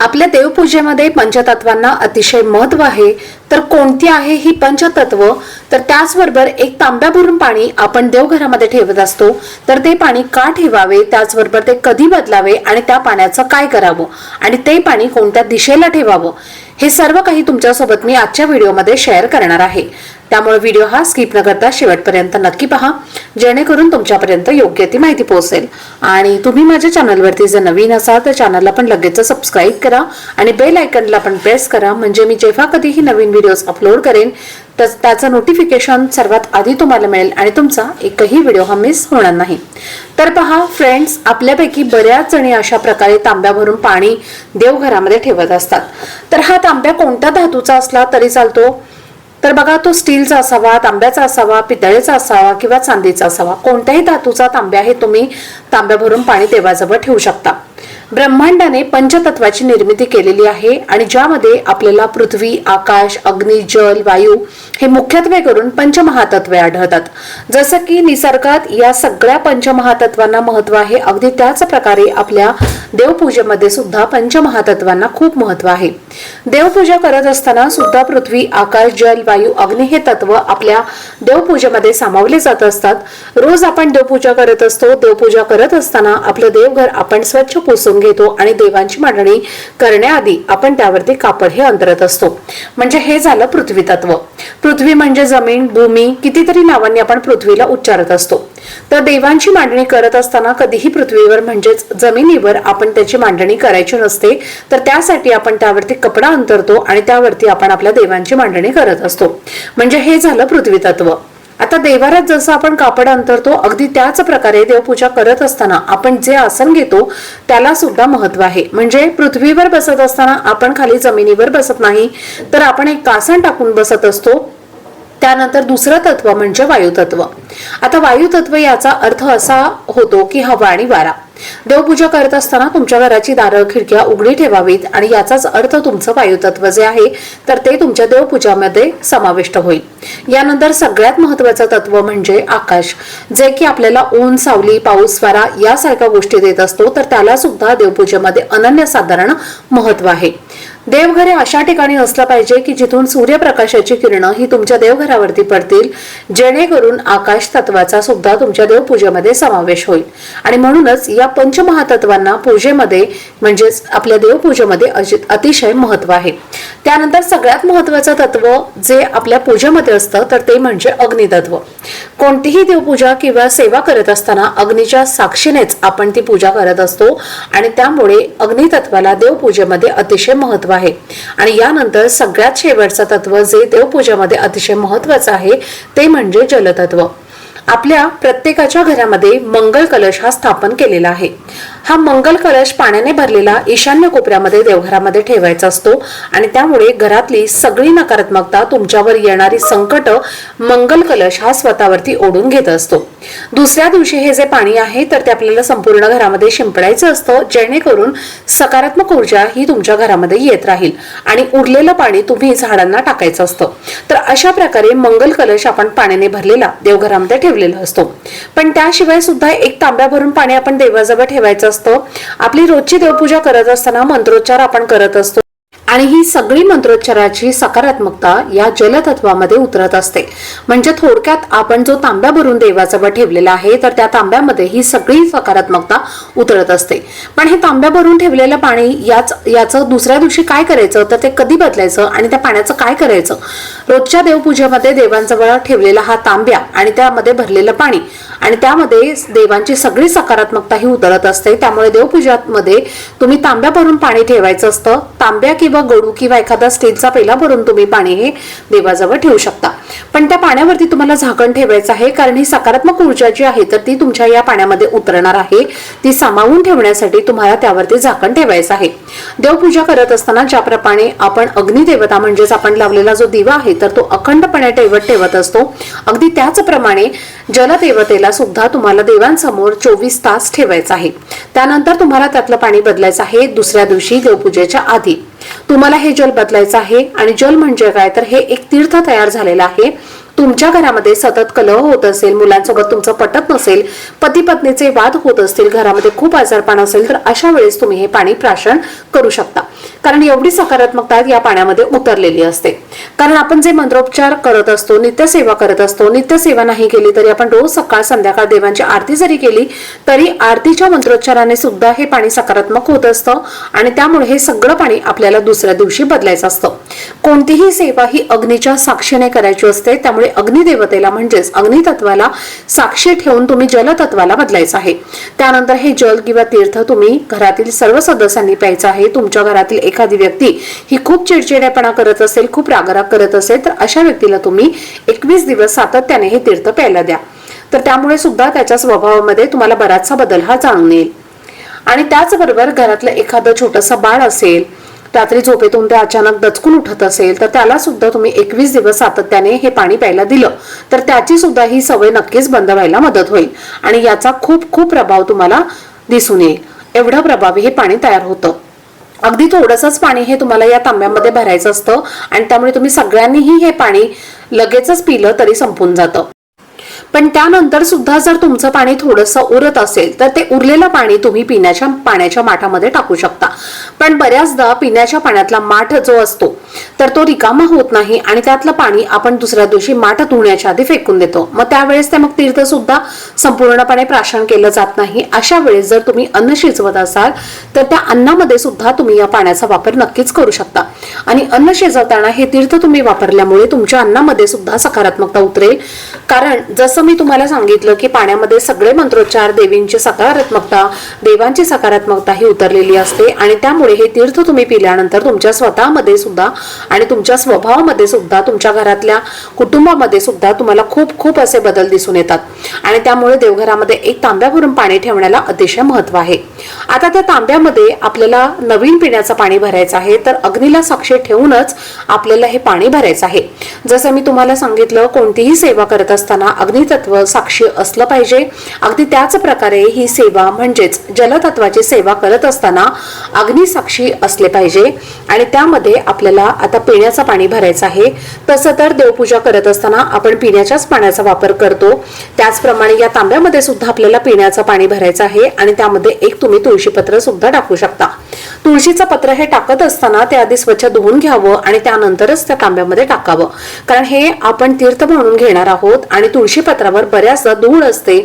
आपल्या देवपूजेमध्ये पंचतत्वांना अतिशय महत्त्व आहे. तर कोणती आहे ही पंचतत्व? तर त्याचबरोबर एक तांब्या भरून पाणी आपण देवघरामध्ये ठेवत असतो. तर ते पाणी का ठेवावे? त्याचबरोबर ते कधी बदलावे? आणि त्या पाण्याचं काय करावं? आणि ते पाणी कोणत्या दिशेला ठेवावं? हे सर्व काही तुमच्यासोबत मी आजच्या व्हिडिओमध्ये शेअर करणार आहे. त्यामुळे व्हिडिओ हा स्किप न करता शेवटपर्यंत नक्की पहा जेणेकरून तुमच्यापर्यंत योग्य ती माहिती पोहोचेल. आणि तुम्ही माझ्या चॅनलवरती जर नवीन असाल तर चॅनलला पण लगेच सबस्क्राईब करा आणि बेल आयकनला पण प्रेस करा. म्हणजे मी जेव्हा कधीही नवीन व्हिडिओज अपलोड करेन तर त्याचं नोटिफिकेशन सर्वात आधी तुम्हाला मिळेल आणि तुमचा एकही व्हिडिओ हा मिस होणार नाही. तर पहा फ्रेंड्स आपल्यापैकी बऱ्याच जणी अशा प्रकारे तांब्या भरून पाणी देवघरामध्ये ठेवत असतात. तर हा तांब्या कोणत्या धातूचा असला तरी चालतो? तर बघा तो स्टीलचा असावा तांब्याचा असावा पितळेचा असावा किंवा चांदीचा असावा. कोणत्याही धातूचा तांब्या हे तुम्ही तांब्या भरून पाणी देवाजवळ ठेवू शकता. ब्रह्मांडाने पंचतत्वाची निर्मिती केलेली आहे आणि ज्यामध्ये आपल्याला पृथ्वी आकाश अग्नी जल वायू हे मुख्यत्वे करून पंचमहातत्वे आढळतात. जसं की निसर्गात या सगळ्या पंचमहातत्वांना महत्त्व आहे अगदी त्याच प्रकारे आपल्या देवपूजेमध्ये सुद्धा पंचमहातत्वांना खूप महत्त्व आहे. देवपूजा करत असताना सुद्धा पृथ्वी आकाश जल वायू अग्नी हे तत्व आपल्या देवपूजेमध्ये सामावले जात असतात. रोज आपण देवपूजा करत असतो. देवपूजा करत असताना आपलं देवघर आपण स्वच्छ पुसून घेतो आणि देवांची मांडणी करण्याआधी आपण त्यावरती कापड हे अंतरत असतो. म्हणजे हे झालं पृथ्वी तत्व. पृथ्वी म्हणजे जमीन भूमी कितीतरी नावांनी आपण पृथ्वीला उच्चारत असतो. तर देवांची मांडणी करत असताना कधीही पृथ्वीवर म्हणजेच जमिनीवर आपण त्याची मांडणी करायची नसते. तर त्यासाठी आपण त्यावरती कपडा अंतरतो आणि त्यावरती आपण आपल्या देवांची मांडणी करत असतो. म्हणजे हे झालं पृथ्वी तत्व आता देवारात जसं आपण कापड अंतरतो अगदी त्याच प्रकारे देवपूजा करत असताना आपण जे आसन घेतो त्याला सुद्धा महत्त्व आहे. म्हणजे पृथ्वीवर बसत असताना आपण खाली जमिनीवर बसत नाही. तर आपण एक कासन टाकून बसत असतो. त्यानंतर दुसरं तत्व म्हणजे वायुतत्व. आता वायुतत्व याचा अर्थ असा होतो की हवा आणि वारा. देवपूजा करत असताना तुमच्या घराची दारं खिडक्या उघडी ठेवावीत आणि याचाच अर्थ तुमचं वायुतत्व जे आहे तर ते तुमच्या देवपूजामध्ये समाविष्ट होईल. यानंतर सगळ्यात महत्वाचं तत्व म्हणजे आकाश. जे की आपल्याला ऊन सावली पाऊस वारा यासारख्या गोष्टी देत असतो तर त्याला सुद्धा देवपूजेमध्ये अनन्यसाधारण महत्त्व आहे. देवघर अशा ठिकाणी असलं पाहिजे की जिथून सूर्यप्रकाशाची किरणं ही तुमच्या देवघरावरती पडतील जेणेकरून आकाश तत्वाचा सुद्धा तुमच्या देवपूजेमध्ये समावेश होईल. आणि म्हणूनच या पंचमहातत्वांना पूजेमध्ये म्हणजेच आपल्या देवपूजेमध्ये अतिशय महत्त्व आहे. त्यानंतर सगळ्यात महत्वाचं तत्व जे आपल्या पूजेमध्ये असतं तर ते म्हणजे अग्नितत्व. कोणतीही देवपूजा किंवा सेवा करत असताना अग्नीच्या साक्षीनेच आपण ती पूजा करत असतो आणि त्यामुळे अग्नितत्वाला देवपूजेमध्ये अतिशय महत्त्व आहे. आणि यानंतर सगळ्यात शेवटचं तत्व जे देवपूजेमध्ये अतिशय महत्वाचं आहे ते म्हणजे जलतत्व. आपल्या प्रत्येकाच्या घरामध्ये मंगल कलश हा स्थापन केलेला आहे. हा मंगल कलश पाण्याने भरलेला ईशान्य कोपऱ्यामध्ये देवघरामध्ये ठेवायचा असतो आणि त्यामुळे घरातली सगळी नकारात्मकता तुमच्यावर येणारी संकट मंगल कलश हा स्वतःवरती ओढून घेत असतो. दुसऱ्या दिवशी हे जे पाणी आहे तर ते आपल्याला संपूर्ण घरामध्ये शिंपडायचं असतं जेणेकरून सकारात्मक ऊर्जा ही तुमच्या घरामध्ये येत राहील आणि उरलेलं पाणी तुम्ही झाडांना टाकायचं असतं. तर अशा प्रकारे मंगल कलश आपण पाण्याने भरलेला देवघरामध्ये ठेवलेला असतो. पण त्याशिवाय सुद्धा एक तांब्या भरून पाणी आपण देवाजवळ ठेवायचं असतं. आपली रोजची देवपूजा करत असताना मंत्रोच्चार आपण करत असतो. आणि ही सगळी मंत्रोच्चाराची सकारात्मकता या जलतत्वामध्ये उतरत असते. म्हणजे थोडक्यात आपण जो तांब्या भरून देवाजवळ ठेवलेला आहे तर त्या तांब्यामध्ये ही सगळी सकारात्मकता उतरत असते. पण हे तांब्या भरून ठेवलेलं पाणी याच याचं दुसऱ्या दिवशी काय करायचं? तर ते कधी बदलायचं? आणि त्या पाण्याचं काय करायचं? रोजच्या देवपूजेमध्ये देवांजवळ ठेवलेला हा तांब्या आणि त्यामध्ये भरलेलं पाणी आणि त्यामध्ये देवांची सगळी सकारात्मकता ही उतरत असते. त्यामुळे देवपूजामध्ये तुम्ही तांब्या भरून पाणी ठेवायचं असतं. तांब्या किंवा गडू किंवा एखादा स्टीलचा पेला भरून तुम्ही पाणी हे देवाजवळ ठेवू शकता. पण त्या पाण्यावरती तुम्हाला झाकण ठेवायचं आहे कारण ही सकारात्मक ऊर्जा जी आहे तर ती तुमच्या या पाण्यामध्ये उतरणार आहे. ती सामावून ठेवण्यासाठी तुम्हाला त्यावरती झाकण ठेवायचं आहे. देवपूजा करत असताना ज्याप्रमाणे आपण अग्निदेवता म्हणजेच आपण लावलेला जो दिवा आहे तर तो अखंडपणे ठेवत ठेवत असतो. अगदी त्याचप्रमाणे जलदेवतेला सुद्धा तुम्हाला देवांसमोर चोवीस तास ठेवायचा आहे. त्यानंतर तुम्हाला त्यातलं पाणी बदलायचं आहे दुसऱ्या दिवशी देवपूजेच्या आधी. तुम्हाला हे जल बदलायचं आहे आणि जल म्हणजे काय? तर हे एक तीर्थ तयार झालेलं आहे. तुमच्या घरामध्ये सतत कलह होत असेल मुलांसोबत तुमचं पटत नसेल पती पत्नीचे वाद होत असतील घरामध्ये खूप आजारपण असेल तर अशा वेळेस तुम्ही हे पाणी प्राशन करू शकता. कारण एवढी सकारात्मकता या पाण्यामध्ये उतरलेली असते. कारण आपण जे मंत्रोपचार करत असतो नित्यसेवा करत असतो नित्यसेवा नाही केली तरी आपण रोज सकाळ संध्याकाळ देवांची आरती जरी केली तरी आरतीच्या मंत्रोच्चाराने सुद्धा हे पाणी सकारात्मक होत असतं आणि त्यामुळे हे सगळं पाणी आपल्याला दुसऱ्या दिवशी बदलायचं असतं. कोणतीही सेवा ही अग्नीच्या साक्षीने करायची असते त्यामुळे अग्निदेवतेला म्हणजेच अग्नितत्वाला साक्षी ठेवून तुम्ही जलतत्वाला बदलायचं आहे. त्यानंतर हे जल किंवा तीर्थ तुम्ही घरातील सर्व सदस्यांनी प्यायचं आहे तुमच्या घरातील एखादी व्यक्ती ही खूप चिडचिडेपणा करत असेल खूप रागराग करत असेल तर अशा व्यक्तीला तुम्ही एकवीस दिवस सातत्याने हे तीर्थ प्यायला द्या. तर त्यामुळे सुद्धा त्याच्या स्वभावामध्ये तुम्हाला बराचसा बदल हा जाणून येईल आणि त्याचबरोबर घरातलं एखादं छोटंसं बाळ असेल रात्री झोपेतून ते अचानक दचकून उठत असेल तर त्याला सुद्धा तुम्ही एकवीस दिवस सातत्याने हे पाणी प्यायला दिलं तर त्याची सुद्धा ही सवय नक्कीच बंद व्हायला मदत होईल. आणि याचा खूप खूप प्रभाव तुम्हाला दिसून येईल. एवढं प्रभावी हे पाणी तयार होतं. अगदी थोडंसंच पाणी हे तुम्हाला या तांब्यामध्ये भरायचं असतं आणि त्यामुळे तुम्ही सगळ्यांनीही हे पाणी लगेचच पिलं तरी संपून जातं. पण त्यानंतर सुद्धा जर तुमचं पाणी थोडंसं उरत असेल तर ते उरलेलं पाणी तुम्ही पिण्याच्या पाण्याच्या माठामध्ये टाकू शकता. पण बऱ्याचदा पिण्याच्या पाण्यातला माठ जो असतो तर तो रिकामा होत नाही आणि त्यातलं पाणी आपण दुसऱ्या दिवशी माठ धुण्याच्या आधी फेकून देतो. मग त्यावेळेस ते मग तीर्थ सुद्धा संपूर्णपणे प्राशन केलं जात नाही. अशा वेळेस जर तुम्ही अन्न शिजवत असाल तर त्या अन्नामध्ये सुद्धा तुम्ही या पाण्याचा वापर नक्कीच करू शकता. आणि अन्न शिजवताना हे तीर्थ तुम्ही वापरल्यामुळे तुमच्या अन्नामध्ये सुद्धा सकारात्मकता उतरेल. कारण जसं मी तुम्हाला सांगितलं की पाण्यामध्ये सगळे मंत्रोच्चार देवींची सकारात्मकता देवांची सकारात्मकता ही उतरलेली असते आणि त्यामुळे हे तीर्थ तुम्ही पिल्यानंतर तुमच्या स्वतःमध्ये सुद्धा आणि तुमच्या स्वभावामध्ये सुद्धा तुमच्या घरातल्या कुटुंबामध्ये सुद्धा तुम्हाला खूप खूप असे बदल दिसून येतात. आणि त्यामुळे देवघरामध्ये एक तांब्या भरून पाणी ठेवण्याला अतिशय महत्त्व आहे. आता त्या तांब्यामध्ये आपल्याला नवीन पिण्याचं पाणी भरायचं आहे तर अग्नीला साक्षी ठेवूनच आपल्याला हे पाणी भरायचं आहे. जसं मी तुम्हाला सांगितलं कोणतीही सेवा करत असताना अग्नितत्व साक्षी असलं पाहिजे. अगदी त्याच प्रकारे ही सेवा म्हणजेच जलतत्वाची सेवा करत असताना अग्निसाक्षी असले पाहिजे. आणि त्यामध्ये आपल्याला आता पिण्याचं पाणी भरायचं आहे. तसं तर देवपूजा करत असताना आपण पिण्याच्याच पाण्याचा वापर करतो. त्याचप्रमाणे या तांब्यामध्ये सुद्धा आपल्याला पिण्याचं पाणी भरायचं आहे आणि त्यामध्ये एक तुम्ही तुळशीपत्र सुद्धा टाकू शकता. तुळशीचं पत्र हे टाकत असताना ते आधी स्वच्छ धुवून घ्यावं आणि त्यानंतरच त्या तांब्यामध्ये टाकावं. कारण हे आपण तीर्थ म्हणून घेणार आहोत आणि तुळशी पत्रावर बऱ्याचदा धूळ असते.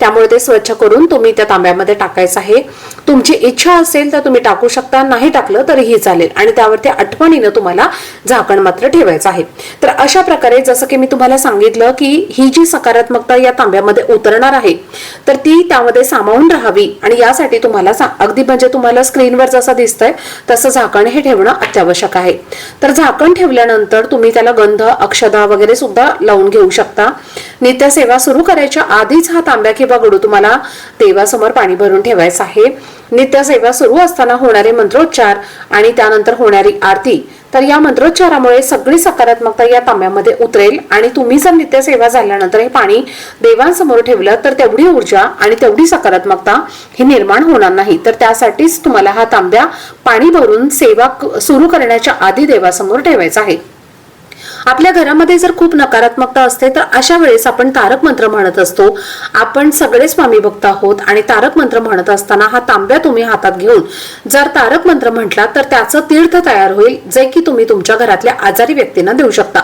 त्यामुळे ते स्वच्छ करून तुम्ही त्या तांब्यामध्ये टाकायचं आहे. तुमची इच्छा असेल तर तुम्ही टाकू शकता नाही टाकलं तरीही चालेल. आणि त्यावरती आठवणीनं तुम्हाला झाकण मात्र ठेवायचं आहे. तर अशा प्रकारे जसं की मी तुम्हाला सांगितलं की ही जी सकारात्मकता या तांब्यामध्ये उतरणार आहे तर ती त्यामध्ये सामावून राहावी. आणि यासाठी तुम्हाला अगदी म्हणजे तुम्हाला स्क्रीनवर जसं दिसतंय तसं झाकण हे ठेवणं अत्यावश्यक आहे. तर झाकण ठेवल्यानंतर तुम्ही त्याला गंध अक्षदा वगैरे सुद्धा लावून घेऊ शकता. नित्यसेवा सुरू करायच्या आधीच हा तांब्या किंवा गडू तुम्हाला देवासमोर पाणी भरून ठेवायचं आहे. नित्यसेवा सुरू असताना होणारे मंत्रोच्चार आणि त्यानंतर होणारी आरती तर या मंत्रोच्चारामुळे सगळी सकारात्मकता या तांब्यामध्ये उतरेल आणि तुम्ही जर नित्यसेवा झाल्यानंतर हे पाणी देवांसमोर ठेवलं तर तेवढी ऊर्जा आणि तेवढी सकारात्मकता ही निर्माण होणार नाही. तर त्यासाठीच तुम्हाला हा तांब्या पाणी भरून सेवा क- सुरू करण्याच्या आधी देवासमोर ठेवायचा आहे. आपल्या घरामध्ये जर खूप नकारात्मकता असते तर अशा वेळेस आपण तारक मंत्र म्हणत असतो. आपण सगळे स्वामी भक्त आहोत आणि तारक मंत्र म्हणत असताना हा तांब्या तुम्ही हातात घेऊन जर तारक मंत्र म्हटला तर त्याचं तीर्थ तयार होईल जे की तुम्ही तुमच्या घरातल्या आजारी व्यक्तींना देऊ शकता.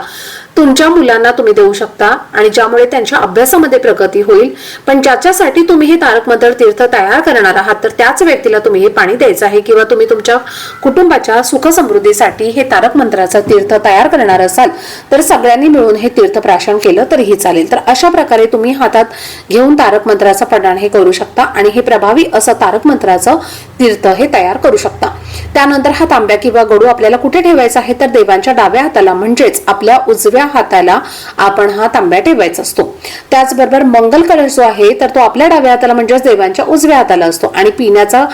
तुमच्या मुलांना तुम्ही देऊ शकता आणि ज्यामुळे त्यांच्या अभ्यासामध्ये प्रगती होईल. पण ज्याच्यासाठी तुम्ही हे तारक मंत्र तीर्थ तयार करणार आहात तर त्याच व्यक्तीला तुम्ही हे पाणी द्यायचं आहे किंवा तुम्ही तुमच्या कुटुंबाच्या सुखसमृद्धीसाठी हे तारक मंत्राचं तीर्थ तयार करणार असाल. तर सगळ्यांनी मिळून हे तीर्थ प्राशन केलं तरीही चालेल. तर अशा प्रकारे तुम्ही हातात घेऊन तारक मंत्राचं पठण हे करू शकता आणि हे प्रभावी असं तारक मंत्राचं तीर्थ हे तयार करू शकता. त्यानंतर हा तांब्या किंवा गडू आपल्याला कुठे ठेवायचा आहे? तर देवांच्या डाव्या हाताला म्हणजेच आपल्या उजव्या हाताला आपण हा तांब्या ठेवायचा असतो. त्याचबरोबर मंगल कलश जो आहे तर तो आपल्या डाव्या हाताला म्हणजेच देवांच्या उजव्या हाताला असतो. आणि पिण्याचा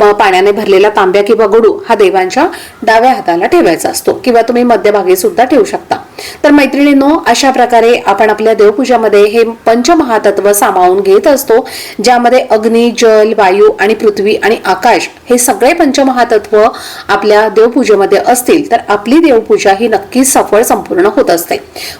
पाण्याने भरलेला तांब्या किंवा गडू हा देवांच्या डाव्या हाताला ठेवायचा असतो. किंवा तुम्ही मध्यभागी सुद्धा ठेवू शकता. तर मैत्रिणींनो अशा प्रकारे आपण आपल्या देवपूजामध्ये हे पंचमहातत्व सामावून घेत असतो ज्यामध्ये अग्नी जल वायू आणि पृथ्वी आणि आकाश हे सगळे पंचमहातत्व आपल्या देवपूजेमध्ये असतील तर आपली देवपूजा ही नक्कीच सफळ संपूर्ण होत असते.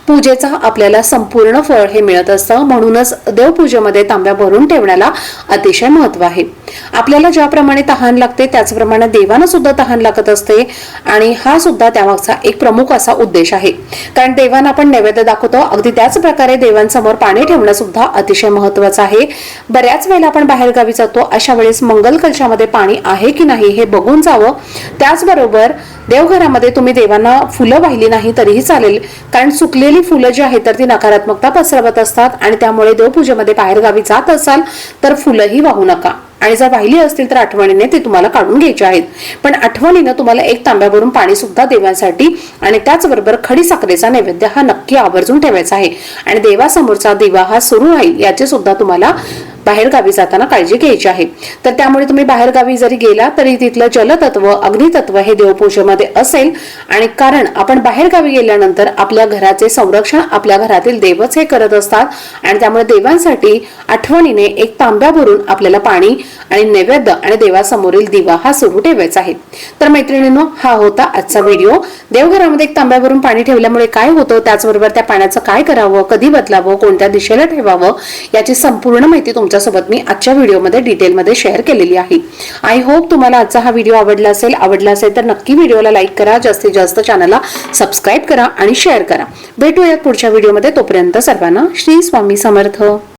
पूजेचा आपल्याला संपूर्ण फळ हे मिळत असतं म्हणूनच देवपूजेमध्ये तांब्या भरून ठेवण्याला अतिशय महत्त्व आहे. आपल्याला ज्याप्रमाणे तहान लागते त्याचप्रमाणे देवानं सुद्धा तहान लागत असते आणि हा सुद्धा त्यामागचा एक प्रमुख असा उद्देश आहे. कारण देवांना आपण नैवेद्य दाखवतो. अगदी त्याच प्रकारे देवांसमोर पाणी ठेवणं सुद्धा अतिशय महत्वाचं आहे. बऱ्याच वेळेला आपण बाहेर गावी जातो. अशा वेळेस मंगल कलशामध्ये पाणी आहे की नाही हे बघून जावं. त्याचबरोबर देवघरामध्ये तुम्ही देवांना फुलं वाहिली नाही तरीही चालेल. कारण सुकलेली फुलं जी आहेत तर ती नकारात्मकता पसरवत असतात. आणि त्यामुळे देवपूजेमध्ये बाहेर गावी जात असाल तर फुलंही वाहू नका. आणि जर वाहिली असतील तर आठवणीने ते तुम्हाला काढून घ्यायचे आहेत. पण आठवणीनं तुम्हाला एक तांब्यावरून पाणी सुद्धा देवांसाठी आणि त्याचबरोबर खडी साखरेचा नैवेद्य हा नक्की आवर्जून ठेवायचा आहे. आणि देवासमोरचा दिवा हा सुरू राहील याची सुद्धा तुम्हाला बाहेर गावी जाताना काळजी घ्यायची आहे. तर त्यामुळे तुम्ही बाहेर गावी जरी गेला तरी तिथलं जलतत्व अग्नितत्व हे देवपूजेमध्ये असेल. आणि कारण आपण बाहेर गावी गेल्यानंतर आपल्या घराचे संरक्षण आपल्या घरातील देवच हे करत असतात. आणि त्यामुळे देवांसाठी आठवणीने एक तांब्या भरून आपल्याला पाणी आणि नैवेद्य आणि देवासमोरील दिवा हा सुरू ठेवायचा आहे. तर मैत्रिणींनो हा होता आजचा व्हिडिओ देवघरामध्ये एक तांब्यावरून पाणी ठेवल्यामुळे काय होतं त्याचबरोबर त्या पाण्याचं काय करावं कधी बदलावं कोणत्या दिशेला ठेवावं याची संपूर्ण माहिती तुमच्यासोबत मी आजच्या व्हिडिओमध्ये डिटेलमध्ये शेअर केलेली आहे. आय होप तुम्हाला आजचा हा व्हिडिओ आवडला असेल. आवडला असेल तर नक्की व्हिडिओला लाईक करा. जास्तीत जास्त चॅनलला सबस्क्राईब करा आणि शेअर करा. भेटूयात पुढच्या व्हिडिओमध्ये तोपर्यंत सर्वांना श्री स्वामी समर्थ.